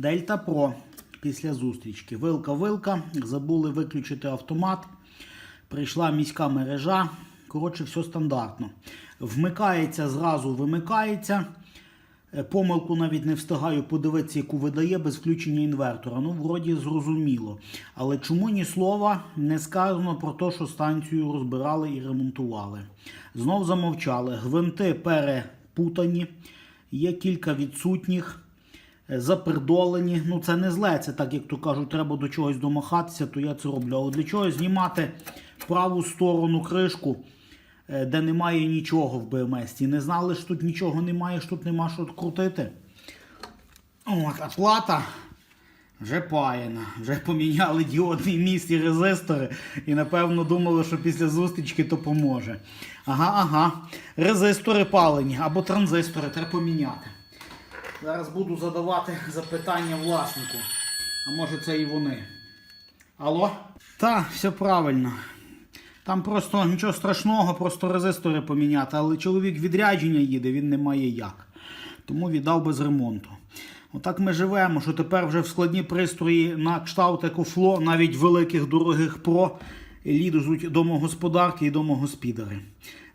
Дельта Про після зустрічки. Вилка-вилка, забули виключити автомат. Прийшла міська мережа. Коротше, все стандартно. Вмикається, зразу вимикається. Е, Помилку навіть не встигаю подивитися, яку видає без включення інвертора. Ну, вроді зрозуміло. Але чому ні слова не сказано про те, що станцію розбирали і ремонтували? Знов замовчали. Гвинти перепутані, є кілька відсутніх, запердолені. Ну, це не зле, це так, як то кажуть, треба до чогось домахатися, то я це роблю. Але для чого знімати праву сторону кришку? е, де немає нічого в БМС. Не знали, що тут нічого немає, що тут нема що крутити. От, а плата вже паяна. Вже поміняли діодний міст і резистори. І напевно думали, що після зустрічки то поможе. Ага, ага. Резистори палені або транзистори треба поміняти. Зараз буду задавати запитання власнику. А може це і вони. Алло? Так, все правильно. Там просто нічого страшного, просто резистори поміняти. Але чоловік відрядження їде, він не має як. Тому віддав без ремонту. Отак ми живемо, що тепер вже в складні пристрої на кшталт екофло, навіть великих дорогих про лідуть домогосподарки і домогоспідери.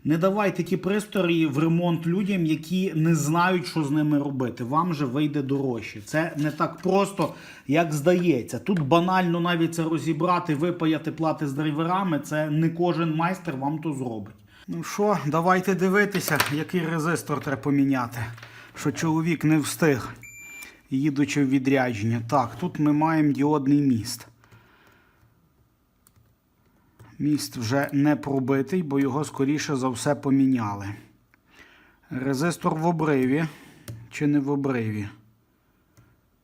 Не давайте ті пристрої в ремонт людям, які не знають, що з ними робити. Вам же вийде дорожче. Це не так просто, як здається. Тут банально навіть це розібрати, випаяти плати з драйверами. Це не кожен майстер вам то зробить. Ну що, давайте дивитися, який резистор треба поміняти. Що чоловік не встиг, їдучи в відрядження. Так, тут ми маємо діодний міст. Міст вже не пробитий, бо його скоріше за все поміняли. Резистор в обриві. Чи не в обриві?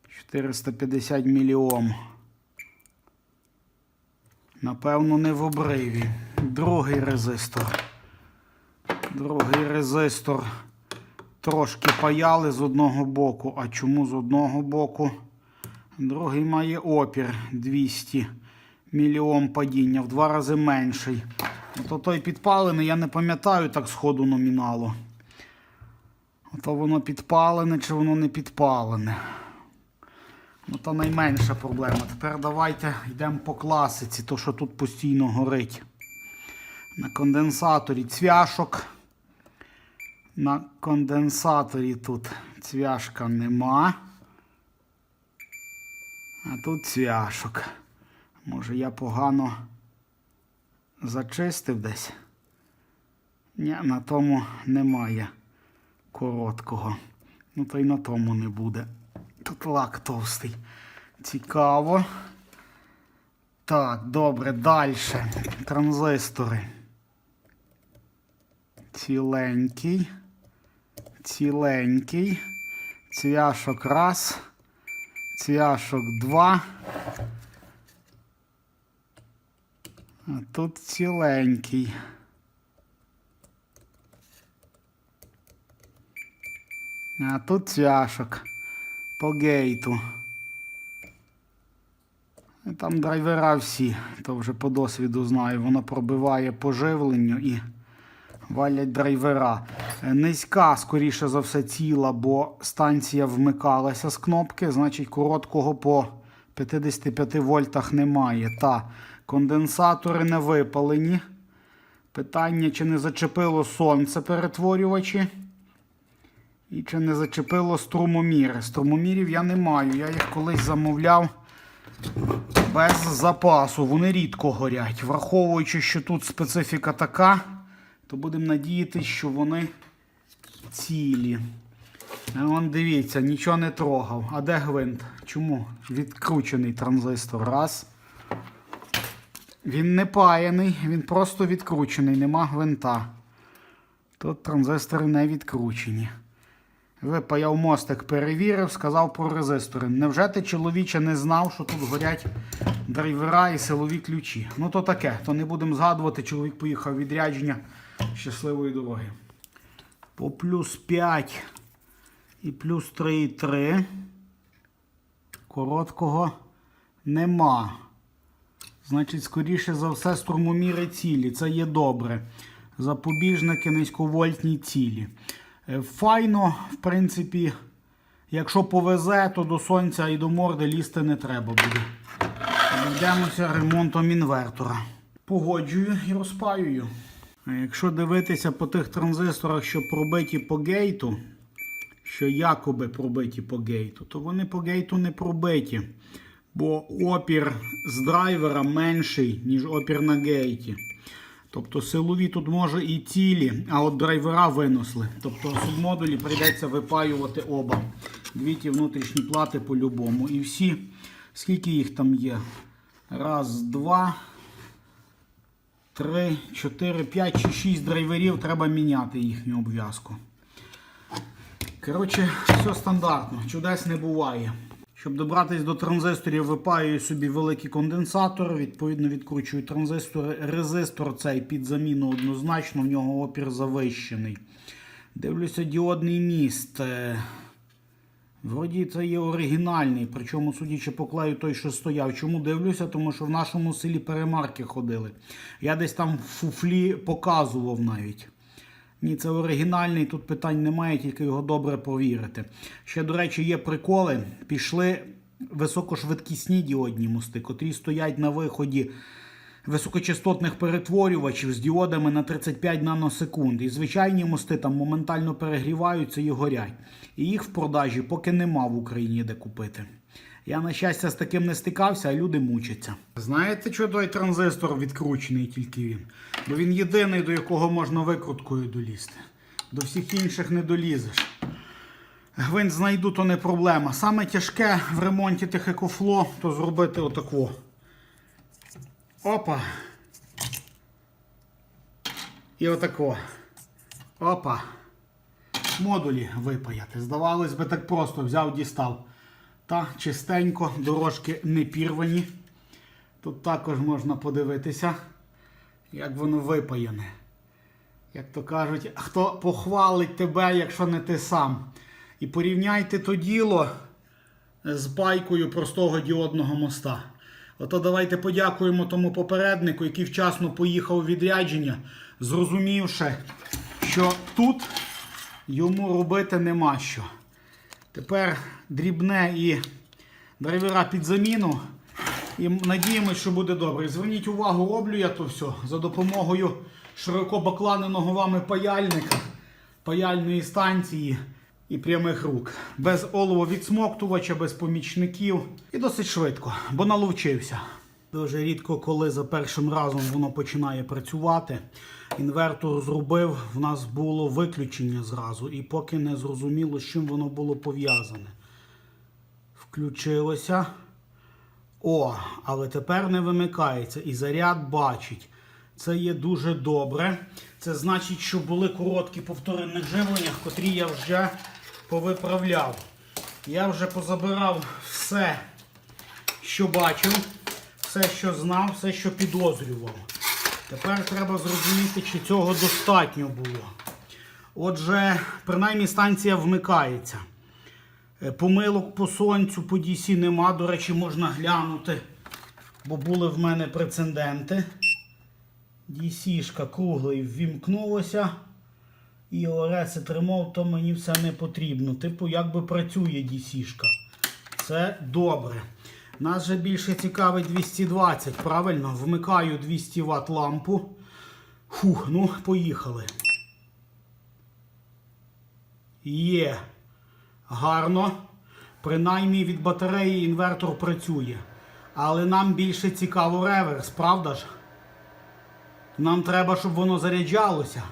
450 мільйом. Напевно, не в обриві. Другий резистор. Другий резистор. Трошки паяли з одного боку. А чому з одного боку? Другий має опір 200 мільйон падіння, в два рази менший. Ото той підпалений, я не пам'ятаю так сходу номіналу. Ото воно підпалене чи воно не підпалене. Ну, то найменша проблема. Тепер давайте йдемо по класиці, то що тут постійно горить. На конденсаторі цвяшок. На конденсаторі тут цвяшка нема. А тут цвяшок. Може я погано зачистив десь? Ні, на тому немає короткого. Ну то й на тому не буде. Тут лак товстий. Цікаво. Так, добре, далі. Транзистори. Ціленький. Ціленький. Цвяшок раз. Цвяшок два. Тут ціленький. А тут цвяшок по гейту. Там драйвера всі, то вже по досвіду знаю, воно пробиває по живленню і валять драйвера. Е, Низька, скоріше за все, ціла, бо станція вмикалася з кнопки, значить короткого по 55 вольтах немає. Та конденсатори не випалені. Питання, чи не зачепило сонце перетворювачі. І чи не зачепило струмоміри. Струмомірів я не маю. Я їх колись замовляв без запасу. Вони рідко горять. Враховуючи, що тут специфіка така, то будемо надіятися, що вони цілі. Вон дивіться, нічого не трогав. А де гвинт? Чому? Відкручений транзистор. Раз. Він не паяний, він просто відкручений, нема гвинта. Тут транзистори не відкручені. Випаяв мостик, перевірив, сказав про резистори. Невже ти чоловіче не знав, що тут горять драйвера і силові ключі? Ну то таке, то не будемо згадувати, чоловік поїхав відрядження щасливої дороги. По плюс 5 і плюс 3,3. Короткого нема. Значить, скоріше за все, струмоміри цілі. Це є добре. Запобіжники низьковольтні цілі. Е, Файно, в принципі, Якщо повезе, то до сонця і до морди лізти не треба буде. Йдемося ремонтом інвертора. Погоджую і розпаюю. Якщо дивитися по тих транзисторах, що пробиті по гейту, що якоби пробиті по гейту, то вони по гейту не пробиті. Бо опір з драйвера менший, ніж опір на гейті. Тобто силові тут може і цілі, а от драйвера винесли. Тобто субмодулі прийдеться випаювати оба. Дві ті внутрішні плати по-любому. І всі, скільки їх там є? Раз, два, три, чотири, п'ять чи шість драйверів треба міняти їхню обв'язку. Коротше, все стандартно, чудес не буває. Щоб добратися до транзисторів, випаюю собі великий конденсатор, відповідно відкручую транзистори. Резистор цей під заміну однозначно, в нього опір завищений. Дивлюся діодний міст. Е, Вроді це є оригінальний, причому, судячи по клею, той, що стояв. Чому дивлюся? Тому що в нашому селі перемарки ходили. Я десь там в фуфлі показував навіть. Ні, це оригінальний, тут питань немає, тільки його добре повірити. Ще, до речі, є приколи. Пішли високошвидкісні діодні мости, котрі стоять на виході високочастотних перетворювачів з діодами на 35 наносекунд. І звичайні мости там моментально перегріваються і горять. І їх в продажі поки нема в Україні де купити. Я, на щастя, з таким не стикався, а люди мучаться. Знаєте, що той транзистор відкручений тільки він? Бо він єдиний, до якого можна викруткою долізти. До всіх інших не долізеш. Гвинт знайду, то не проблема. Саме тяжке в ремонті тих екофло, то зробити отако. Опа. І отако. Опа. Модулі випаяти. Здавалось би, так просто взяв, дістав. Та чистенько, дорожки не пірвані. Тут також можна подивитися, як воно випаяне. Як то кажуть, хто похвалить тебе, якщо не ти сам. І порівняйте то діло з байкою простого діодного моста. Ото давайте подякуємо тому попереднику, який вчасно поїхав у відрядження, зрозумівши, що тут йому робити нема що. Тепер дрібне і драйвера під заміну. І надіємося, що буде добре. Зверніть увагу, роблю я то все за допомогою широко бакланеного вами паяльника, паяльної станції і прямих рук. Без олово відсмоктувача, без помічників. І досить швидко, бо наловчився. Дуже рідко, коли за першим разом воно починає працювати. Інвертор зробив, в нас було виключення зразу, і поки не зрозуміло, з чим воно було пов'язане. Включилося. О, але тепер не вимикається і заряд бачить. Це є дуже добре. Це значить, що були короткі по вторинних живленнях, котрі я вже повиправляв. Я вже позабирав все, що бачив, все, що знав, все, що підозрював. Тепер треба зрозуміти, чи цього достатньо було. Отже, принаймні станція вмикається. Е, Помилок по сонцю, по DC нема. До речі, можна глянути, бо були в мене прецеденти. DC-шка круглий ввімкнулося. І ОРС тримав, то мені все не потрібно. Типу, якби працює DC-шка. Це добре. Нас же більше цікавить 220, правильно? Вмикаю 200 Вт лампу. Фух, ну, поїхали. Є. Гарно. Принаймні від батареї інвертор працює. Але нам більше цікаво реверс, правда ж? Нам треба, щоб воно заряджалося.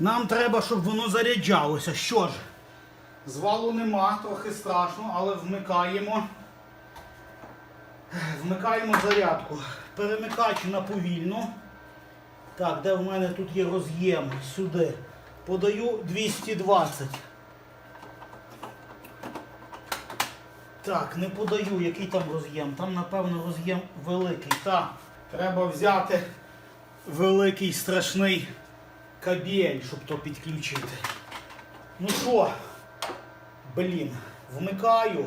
Нам треба, щоб воно заряджалося. Що ж? Звалу нема, трохи страшно, але вмикаємо. Вмикаємо зарядку. Перемикач на повільну. Так, де в мене тут є роз'єм? Сюди. Подаю 220. Так, не подаю, який там роз'єм. Там, напевно, роз'єм великий. Так, треба взяти великий страшний кабель, щоб то підключити. Ну що, блін, вмикаю.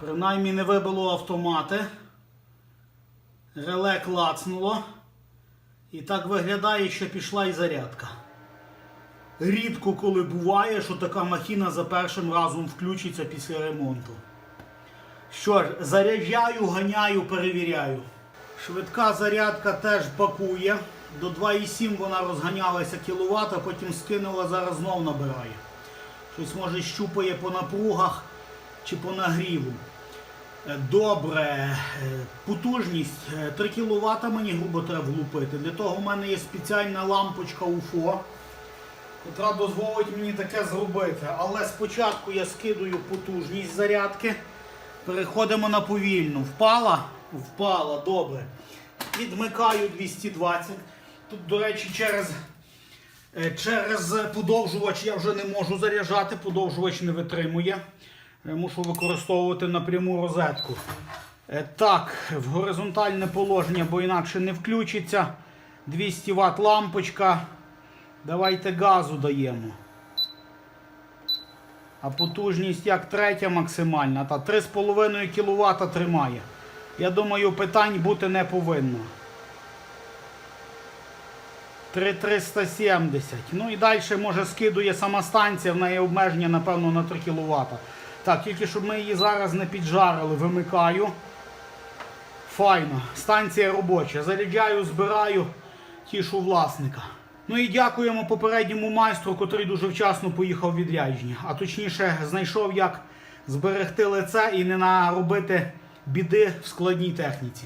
Принаймні не вибило автомати. Реле клацнуло. І так виглядає, що пішла і зарядка. Рідко коли буває, що така махіна за першим разом включиться після ремонту. Що ж, заряджаю, ганяю, перевіряю. Швидка зарядка теж пакує. До 2,7 вона розганялася кіловат, а потім скинула, зараз знов набирає. Щось може щупає по напругах чи по нагріву. Е, Добре, Е, потужність е, 3 кВт мені грубо треба влупити. Для того в мене є спеціальна лампочка UFO, яка дозволить мені таке зробити. Але спочатку я скидую потужність зарядки. Переходимо на повільну. Впала? Впала, добре. Відмикаю 220. Тут, до речі, через, е, через подовжувач я вже не можу заряджати, подовжувач не витримує. Е, Мушу використовувати напряму розетку. Е, Так, в горизонтальне положення, бо інакше не включиться. 200 Вт лампочка. Давайте газу даємо. А потужність як третя максимальна. Та 3,5 кВт тримає. Я думаю, питань бути не повинно. 3,370. Ну і далі може скидує сама станція, в неї обмеження, напевно, на 3 кВт. Так, тільки щоб ми її зараз не піджарили, вимикаю. Файно. Станція робоча. Заряджаю, збираю, тішу власника. Ну і дякуємо попередньому майстру, котрий дуже вчасно поїхав в відрядження. А точніше, знайшов, як зберегти лице і не наробити біди в складній техніці.